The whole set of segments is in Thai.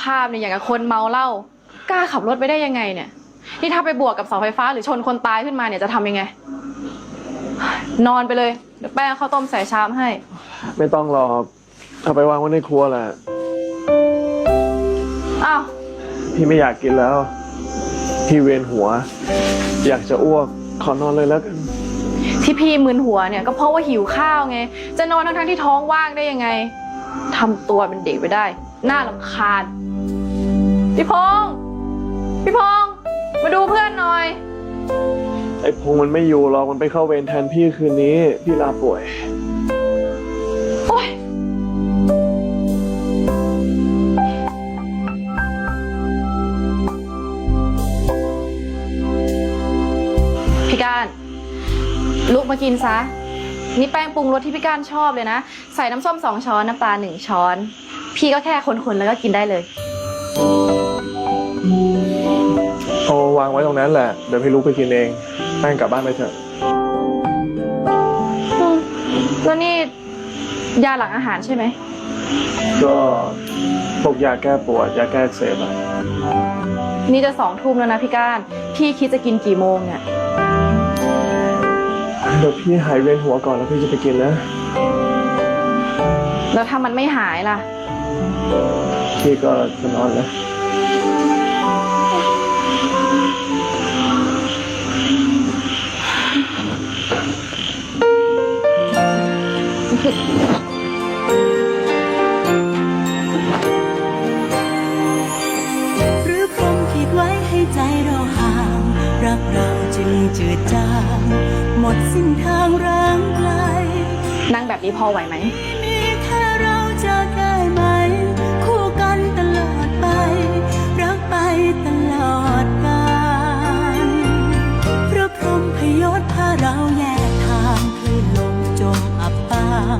ภาพเนี่ยอย่างกับคนเมาเหล้ากล้าขับรถไปได้ยังไงเนี่ย นี่ถ้าไปบวกกับเสาไฟฟ้าหรือชนคนตายขึ้นมาเนี่ยจะทำยังไง นอนไปเลยเดี๋ยวแป้งข้าวต้มใส่ชามให้ ไม่ต้องรอเอาไปวางไว้ในครัวแหละอ้าว พี่ไม่อยากกินแล้ว พี่เวียนหัว อยากจะอ้วกขอนอนเลยแล้วกันที่พี่มึนหัวเนี่ยก็เพราะว่าหิวข้าวไง จะนอนทั้งๆที่ท้องว่างได้ยังไงทำตัวเป็นเด็กไปได้ น่าลำคาญ พี่พงษ์พี่พงษ์มาดูเพื่อนหน่อย ไอ้พงษ์มันไม่อยู่หรอกมันไปเข้าเวรแทนพี่คืนนี้ พี่ลาป่วย โอ๊ย พี่การลุกมากินซะ นี่แป้งปรุงรสที่พี่การชอบเลยนะ ใส่น้ำส้มสองช้อน น้ำปลาหนึ่งช้อน พี่ก็แค่คนๆแล้วก็กินได้เลย เอาวางไว้ตรงนั้นแหละ เดี๋ยวพี่ลุกไปกินเองแป้งกลับบ้านไปเถอะ อืมแล้วนี่ยาหลังอาหารใช่ไหม ก็พวกยาแก้ปวดยาแก้อักเสบอะนี่จะสองทุ่มแล้วนะพี่การพี่คิดจะกินกี่โมงเนี่ย เดี๋ยวพี่หายเวียนหัวก่อนแล้วพี่จะไปกินนะ แล้วถ้ามันไม่หายล่ะ พี่ก็จะนอนแล้วหรือพรหมขีดไว้ให้ใจเราห่าง รักเราจึงจืดจาง หมดสิ้นทางร่างไกล นั่งแบบนี้พอไหวไหม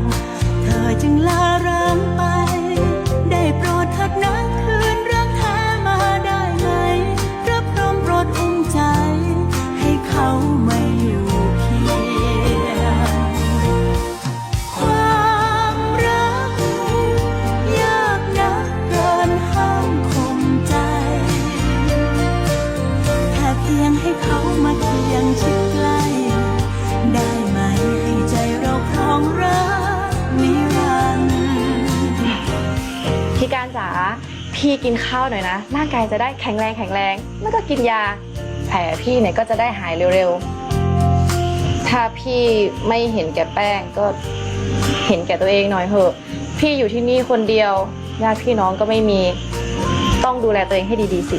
างเธอจึงลาร้างไป ได้โปรดเถิดนะคืนรักแท้มาได้ไหมพระพรหมโปรดอุ้มใจ ให้เขาไม่อยู่เคียงความรัก ยากนักเกินห้ามข่มใจ แค่เพียงให้เขา พี่กินข้าวหน่อยนะ ร่างกายจะได้แข็งแรงแข็งแรง แล้วก็กินยา แผลพี่เนี่ยก็จะได้หายเร็วๆ ถ้าพี่ไม่เห็นแก่แป้งก็เห็นแก่ตัวเองหน่อยเถอะ พี่อยู่ที่นี่คนเดียวญาติพี่น้องก็ไม่มี ต้องดูแลตัวเองให้ดีๆสิ